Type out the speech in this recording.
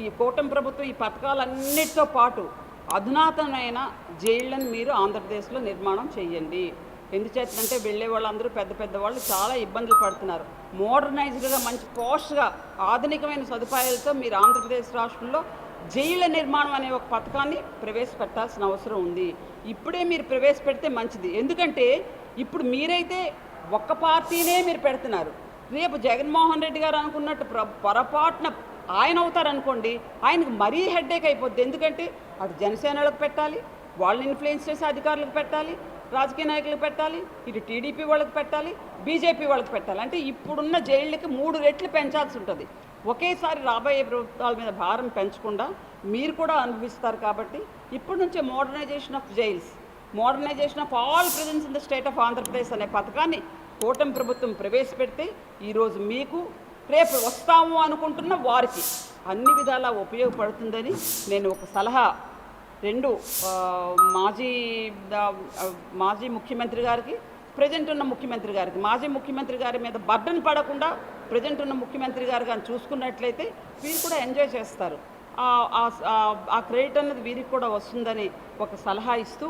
ఈ కూటమి ప్రభుత్వం ఈ పథకాలన్నిటితో పాటు అధునాతనమైన జైళ్ళను మీరు ఆంధ్రప్రదేశ్లో నిర్మాణం చేయండి ఎందుచేతంటే వెళ్ళే వాళ్ళందరూ పెద్ద పెద్ద వాళ్ళు చాలా ఇబ్బందులు పడుతున్నారు. మోడర్నైజ్డ్గా మంచి పోస్ట్గా ఆధునికమైన సదుపాయాలతో మీరు ఆంధ్రప్రదేశ్ రాష్ట్రంలో జైళ్ళ నిర్మాణం అనే ఒక పథకాన్ని ప్రవేశపెట్టాల్సిన అవసరం ఉంది. ఇప్పుడే మీరు ప్రవేశపెడితే మంచిది. ఎందుకంటే ఇప్పుడు మీరైతే ఒక్క పార్టీనే మీరు పెడుతున్నారు. రేపు జగన్మోహన్ రెడ్డి గారు అనుకున్నట్టు ప్ర పొరపాటున ఆయన అవుతారనుకోండి ఆయనకు మరీ హెడ్ఏక్ అయిపోద్ది. ఎందుకంటే అటు జనసేనలకు పెట్టాలి వాళ్ళని ఇన్ఫ్లుయెన్స్ చేసి అధికారులకు పెట్టాలి రాజకీయ నాయకులకు పెట్టాలి ఇటు టీడీపీ వాళ్ళకి పెట్టాలి బీజేపీ వాళ్ళకి పెట్టాలి. అంటే ఇప్పుడున్న జైళ్ళకి మూడు రెట్లు పెంచాల్సి ఉంటుంది. ఒకేసారి రాబోయే ప్రభుత్వాల మీద భారం పెంచకుండా మీరు కూడా అనుభవిస్తారు కాబట్టి ఇప్పటి నుంచే modernisation of jails modernisation of all prisons in the state of Andhra Pradesh అనే పథకాన్ని కూటమి ప్రభుత్వం ప్రవేశపెడితే ఈరోజు మీకు రేపు వస్తాము అనుకుంటున్న వారికి అన్ని విధాలా ఉపయోగపడుతుందని నేను ఒక సలహా రెండు మాజీ మాజీ ముఖ్యమంత్రి గారికి ప్రజెంట్ ఉన్న ముఖ్యమంత్రి గారికి. మాజీ ముఖ్యమంత్రి గారి మీద బర్డన్ పడకుండా ప్రజెంట్ ఉన్న ముఖ్యమంత్రి గారు కానీ చూసుకున్నట్లయితే వీరు కూడా ఎంజాయ్ చేస్తారు. ఆ- ఆ- ఆ క్రెడిట్ అన్నది వీరికి కూడా వస్తుందని ఒక సలహా ఇస్తూ